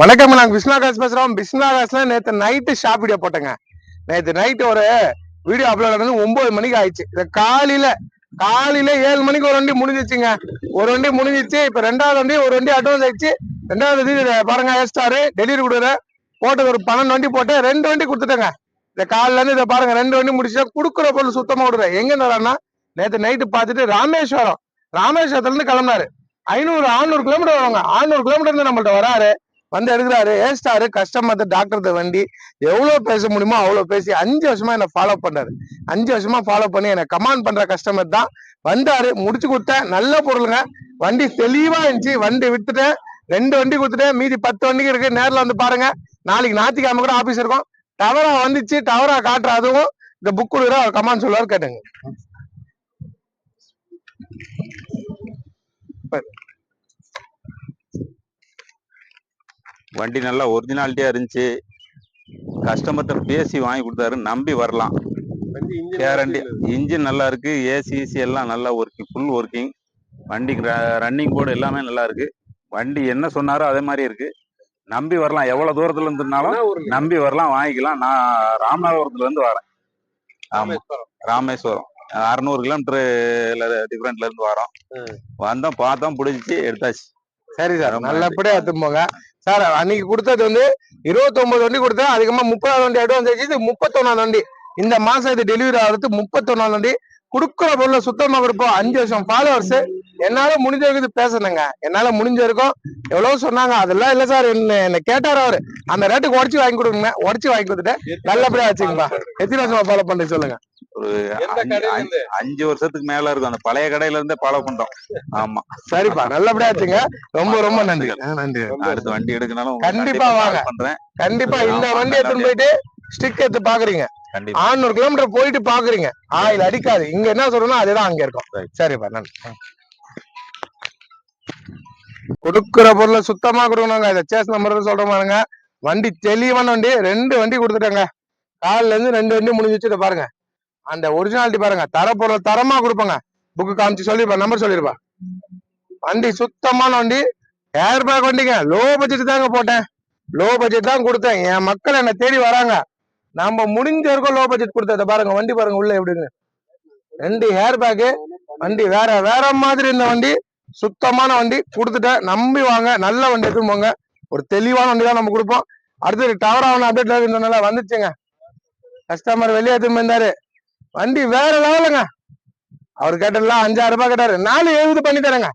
வணக்கம் நாங்க விஸ்வநாகாஸ் பேசுறோம். விஸ்வநாகாஸ்ல நேத்து நைட்டு ஷாப் வீடியோ போட்டேங்க. நேத்து நைட்டு ஒரு வீடியோ அப்லோட் ஆனது ஒன்பது மணிக்கு ஆயிடுச்சு. இந்த காலையில காலையில ஏழு மணிக்கு ஒரு வண்டி முடிஞ்சிச்சுங்க. ஒரு வண்டி முடிஞ்சிச்சு. இப்ப ரெண்டாவது வண்டி ஒரு வண்டி அட்வான்ஸ் ஆயிடுச்சு. ரெண்டாவது வண்டி பாருங்க ஏஸ்டாரு டெலிவரி கொடுக்குற போட்டது ஒரு பன்னெண்டு வண்டி போட்டு ரெண்டு வண்டி கொடுத்துட்டேங்க. இந்த காலையில இருந்து இதை பாருங்க ரெண்டு வண்டி முடிச்சா குடுக்குற பொருள் சுத்தமா விடுறேன் எங்க இருந்தாருன்னா நேத்து நைட்டு பார்த்துட்டு ராமேஸ்வரம். ராமேஸ்வரத்துல இருந்து கிளம்புனாரு. ஐநூறு ஆறுநூறு கிலோமீட்டர் வருவாங்க. ஆறுநூறு கிலோமீட்டர் நம்மள்ட்ட வராரு. வந்து எடுக்கிறாரு. ஏஸ்டாரு கஸ்டமர் டாக்டர் வண்டி. எவ்வளவு பேச முடியுமோ அவ்வளவு பேசி அஞ்சு வருஷமா என்ன ஃபாலோ பண்றாரு அஞ்சு வருஷமா ஃபாலோ பண்ணி என்ன கமாண்ட் பண்ற கஸ்டமர் தான். வந்தாரு முடிச்சு கொடுத்தேன். நல்ல பொருளுங்க. வண்டி தெளிவா இருந்துச்சு. வண்டி வித்துட்டேன். ரெண்டு வண்டி கொடுத்துட்டேன். மீதி பத்து வண்டிக்கு இருக்கு. நேர்ல வந்து பாருங்க. நாளைக்கு ஞாயிற்றுக்கிழமை கூட ஆபீஸ் இருக்கும். டவரா வந்துச்சு. டவரா காட்டுற அதுவும் இந்த புக் கொடுக்குற அவர் கமாண்ட் சொல்லுவார் கேட்டுங்க. வண்டி நல்லா ஒரிஜினாலிட்டியா இருந்துச்சு. கஸ்டமர்கிட்ட பேசி வாங்கி கொடுத்தாரு. நம்பி வரலாம். கேரண்டி இன்ஜின் நல்லா இருக்கு. ஏசி ஏசி எல்லாம் நல்லா ஒர்க்கிங் ஃபுல் ஒர்க்கிங் வண்டிக்கு ரன்னிங் போர்டு எல்லாமே நல்லா இருக்கு. வண்டி என்ன சொன்னாரோ அதே மாதிரி இருக்கு. நம்பி வரலாம். எவ்வளவு தூரத்துல இருந்துனாலும் நம்பி வரலாம். வாங்கிக்கலாம். நான் ராமநாதபுரத்துல இருந்து வரேன். ஆமா. ராமேஸ்வரம். அறுநூறு கிலோமீட்டர் டிஃபரெண்ட்ல இருந்து வரோம். வந்தோம் பார்த்தோம் பிடிச்சி எடுத்தாச்சு. சரி சார் நல்லபடியா எடுத்துன்னு போங்க. சார் அன்னைக்கு கொடுத்தது வந்து இருபத்தி ஒன்பது வண்டி கொடுத்தேன் அதுக்கப்புறமா முப்பதாவது வண்டி அட்வான்ஸ் ஆச்சு இது முப்பத்தொன்னாம் வண்டி. இந்த மாசம் இது டெலிவரி ஆகிறது முப்பத்தொன்னாம் வண்டி. கொடுக்குற பொருளை சுத்தமா இருப்போம் அஞ்சு வருஷம் ஃபாலோவர்ஸ் என்னால முடிஞ்ச வரைக்கும் இது பேசணுங்க. என்னால முடிஞ்ச வரைக்கும் எவ்வளவு சொன்னாங்க. அதெல்லாம் இல்ல சார் என்ன என்ன கேட்டாரு அவரு. அந்த ரேட்டுக்கு உடச்சு வாங்கி கொடுங்க. உடச்சு வாங்கி கொடுத்துட்டேன் நல்லபடியா வச்சுங்கப்பா எத்தனை வருஷமா ஃபாலோ பண்றீங்க சொல்லுங்க. அஞ்சு- அஞ்சு- வருஷத்துக்கு மேல இருக்கும் அந்த பழைய கடையில இருந்தே ஃபாலோ பண்றோம் ஆமா. சரிப்பா நல்லபடியா வச்சுங்க ரொம்ப ரொம்ப நன்றி. ஆ, நன்றி. அடுத்த வண்டி எடுக்கனாலும் கண்டிப்பா வாங்க. பண்றேன். கண்டிப்பா இந்த வண்டி எடுத்துன்னு போயிட்டு ஸ்டிக் எடுத்து பாக்குறீங்க. கண்டிப்பா. ஆறுநூறு கிலோமீட்டர் போயிட்டு பாக்குறீங்க. ஆயில் அடிக்காது. இங்க என்ன சொல்றோம் அதுதான் அங்க இருக்கும். சரிப்பா நன்றி. கொடுக்குற பொருளை சுத்தமா கொடுக்கணுங்க. இதை சேஸ் நம்பர் சொல்ற பாருங்க. வண்டி தெளிவான வண்டி ரெண்டு வண்டி கொடுத்துட்டேங்க. காலில இருந்து ரெண்டு வண்டி முடிஞ்சு வச்சுட்டு பாருங்க. அந்த ஒரிஜினாலிட்டி பாருங்க. தர பொருள் தரமா கொடுப்பாங்க. புக்கு காமிச்சு சொல்லிருப்பா நம்பர் சொல்லிருப்பா. வண்டி சுத்தமான வண்டி ஏர் பேக் வண்டிங்க. லோ பட்ஜெட் தாங்க போட்டேன். லோ பட்ஜெட் தான் கொடுத்தேன். என் மக்கள் என்னை தேடி வராங்க. நம்ம முடிஞ்ச வரைக்கும் லோ பட்ஜெட் கொடுத்தத பாருங்க வண்டி பாருங்க உள்ள எப்படின்னு ரெண்டு ஹேர் பேக்கு வண்டி வேற வேற மாதிரி இருந்த வண்டி சுத்தமான வண்டி கொடுத்துட்டேன். நம்பி வாங்க நல்ல வண்டி எடுத்துன்னு போங்க. ஒரு தெளிவான வண்டி தான் நம்ம கொடுப்போம். அடுத்தது டவர் ஆகணும் அப்டேட்ல இருந்ததுனால வந்துச்சுங்க. கஸ்டமர் வெளியே எடுத்துன்னு இருந்தாரு வண்டி வேற லெவலுங்க. அவர் கேட்டதெல்லாம் அஞ்சாயிரம் ரூபாய் கேட்டாரு. நாலு எழுபது பண்ணி தரேங்க.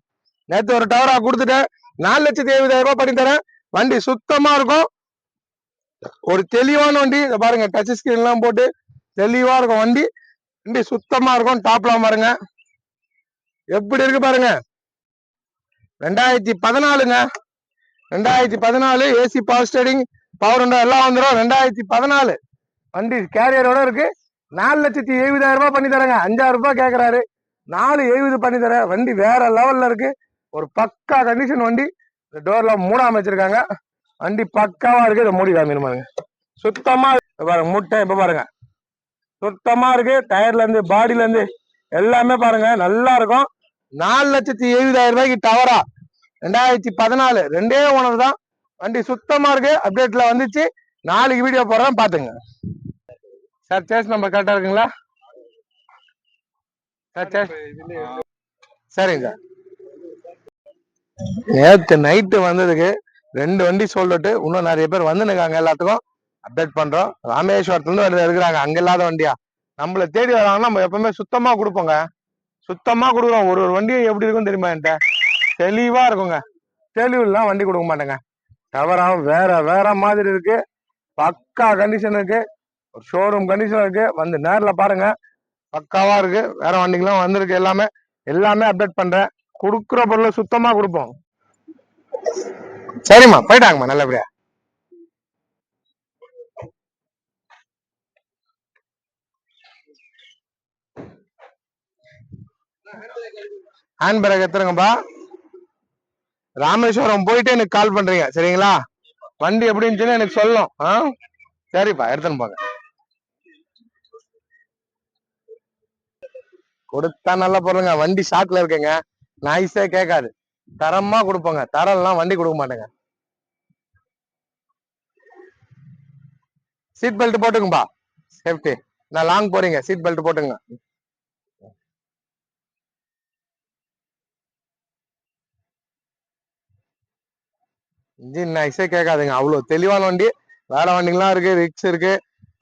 நேற்று ஒரு டவரா கொடுத்துட்டேன். நாலு லட்சத்தி எழுபதாயிரம் ரூபாய் பண்ணி தரேன். வண்டி சுத்தமா இருக்கும். ஒரு தெளிவான வண்டி. இதை பாருங்க டச் ஸ்கிரீன் எல்லாம் போட்டு தெளிவா இருக்கும் வண்டி. வண்டி சுத்தமா இருக்கும். டாப்லாம் பாருங்க. எப்படி இருக்கு பாருங்க. ரெண்டாயிரத்தி பதினாலுங்க. ரெண்டாயிரத்தி பதினாலு ஏசி பவர் ஸ்டேடிங் பவர் எல்லாம் வந்துடும் ரெண்டாயிரத்தி பதினாலு. வண்டி கேரியரோட இருக்கு. நாலு லட்சத்தி எழுபதாயிரம் ரூபாய் பண்ணி தரேங்க. அஞ்சாயிரம் ரூபாய் கேட்கறாரு நாலு எழுபது பண்ணி தரேன். வண்டி வேற லெவல்ல இருக்கு. ஒரு பக்கா கண்டிஷன் வண்டி. இந்த டோர்ல மூடாம வச்சிருக்காங்க. வண்டி பக்காவா இருக்கு. இதை மூடி காமிக்கணும்? பாருங்க சுத்தமா பாருங்க. முட்டை இப்ப பாருங்க. சுத்தமா இருக்கு. டயர்ல இருந்து பாடியில இருந்து எல்லாமே பாருங்க. நல்லா இருக்கும். நாலு லட்சத்தி எழுபதாயிரம் ரூபாய்க்கு டவரா ரெண்டாயிரத்தி பதினாலு. ரெண்டே ஓனர் தான். வண்டி சுத்தமா இருக்கு. அப்டேட்ல வந்துச்சு. நாளைக்கு வீடியோ போடுறேன். பாத்துங்க. சார் சேஸ் நம்பர் கரெக்டா இருக்குங்களா? சார் சேஸ் சரிங்க சார். நேத்து நைட்டு வந்ததுக்கு ரெண்டு வண்டி சொல்லிட்டு இன்னும் நிறைய பேர் வந்துனுக்காங்க எல்லாத்துக்கும். அப்டேட் பண்றோம். ராமேஸ்வரத்துல இருந்து வருது இருக்கிறாங்க அங்க இல்லாத வண்டியா? நம்மள தேடி வராங்கன்னா நம்ம எப்பவுமே சுத்தமா கொடுப்போங்க. சுத்தமா கொடுக்குறோம். ஒரு ஒரு வண்டியும் எப்படி இருக்கும் தெரியுமா என்கிட்ட? தெளிவா இருக்குங்க. தெளிவுலாம் வண்டி கொடுக்க மாட்டேங்க. டவரா வேற வேற மாதிரி இருக்கு. பக்கா கண்டிஷன் இருக்கு. ஒரு ஷோரூம் கண்டிஷன் இருக்கு. வந்து நேர்ல பாருங்க. பக்காவா இருக்கு. வேற வண்டிக்கெல்லாம் வந்திருக்கு எல்லாமே. எல்லாமே அப்டேட் பண்றேன். கொடுக்குற பொருளை சுத்தமா கொடுப்போம். சரிம்மா போயிட்டாங்கம்மா நல்லபடியா. Hand bag எடுத்துருங்கப்பா. ராமேஸ்வரம் போயிட்டு எனக்கு கால் பண்றீங்க. சரிங்களா? வண்டி எப்படி இருந்துச்சுன்னு எனக்கு சொல்லணும். ஆ? சரிப்பா எடுத்துன்னு போங்க. கொடுத்தா நல்லா போடுறேங்க வண்டி ஷாக்ல இருக்குங்க. நாய்ஸே கேட்காது. தரமா கொடுப்போங்க. தரம்லாம் வண்டி கொடுக்க மாட்டேங்க. சீட் பெல்ட் போட்டுக்கும்பா. சேஃப்டி நான் லாங் போறீங்க. சீட் பெல்ட் போட்டுங்க இன்ஜின் நைஸே கேட்காதுங்க. அவ்வளோ தெளிவான வண்டி. வேற வண்டிங்கெல்லாம் இருக்கு. ரிக்ஸ் இருக்கு.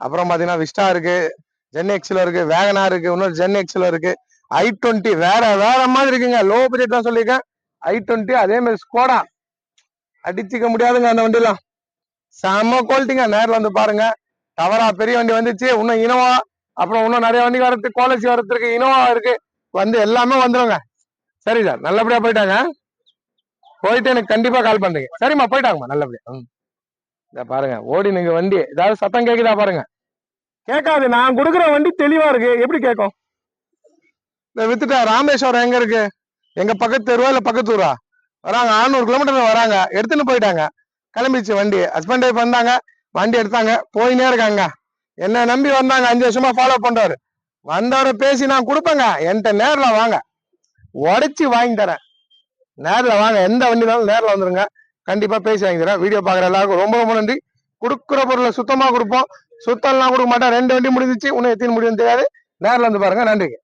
அப்புறம் பார்த்தீங்கன்னா விஸ்டா இருக்கு. ஜென்எக்ஸ்ல இருக்கு வேகனா இருக்கு இன்னொரு ஜென்எக்ஸ்ல இருக்கு. ஐ டுவெண்ட்டி வேற வேற மாதிரி இருக்குங்க. லோ பட்ஜெட் தான் சொல்லியிருக்கேன். ஐ டுவெண்ட்டி அதே மாதிரி ஸ்கோடா அடிச்சுக்க முடியாதுங்க அந்த வண்டிலாம் செம்ம குவாலிட்டிங்க நேரில் வந்து பாருங்க. டவரா பெரிய வண்டி வந்துச்சு. இன்னும் இனோவா அப்புறம் இன்னும் நிறைய வண்டி வரதுக்கு குவாலிட்டி வரதுக்கு இனோவா இருக்கு. வந்து எல்லாமே வந்துருங்க. சரி சார் நல்லபடியா போயிட்டாங்க. போயிட்டு எனக்கு கண்டிப்பா கால் பண்றீங்க. சரிம்மா போயிட்டாங்கம்மா. நல்லபடியா. ம். இதை பாருங்க. ஓடி நீங்க வண்டி. ஏதாவது சத்தம் கேக்குதா பாருங்க. கேட்காது நான் கொடுக்குற வண்டி தெளிவா இருக்கு. எப்படி கேட்கும்? இந்த வித்துட்டா ராமேஸ்வரம் எங்க இருக்கு? எங்க பக்கத்து தெருவா இல்ல பக்கத்து ஊரா? வராங்க 600 கிலோமீட்டர் வராங்க. எடுத்துன்னு போயிட்டாங்க. கிளம்பிச்சு வண்டி. ஹஸ்பண்ட் ஒய்ஃப் வந்தாங்க. வண்டி எடுத்தாங்க. போயினே இருக்காங்க. என்ன நம்பி வந்தாங்க. அஞ்சு வருஷமா ஃபாலோ பண்றாரு வந்தவரை பேசி நான் கொடுப்பேங்க. என்கிட்ட நேர்ல வாங்க. உடைச்சி வாங்கி தரேன். நேர்ல வாங்க. எந்த வண்டினாலும் நேர்ல வந்துருங்க. கண்டிப்பா பேசி வாங்கி தரேன். வீடியோ பாக்குற எல்லாருக்கும் ரொம்ப ரொம்ப நன்றி. கொடுக்குற பொருளை சுத்தமா கொடுப்போம். சுத்தம்லாம் கொடுக்க மாட்டேன். ரெண்டு வண்டி முடிஞ்சிச்சு. இன்னும் எத்தனை முடியும் தெரியாது. நேர்ல வந்து பாருங்க. நன்றிங்க.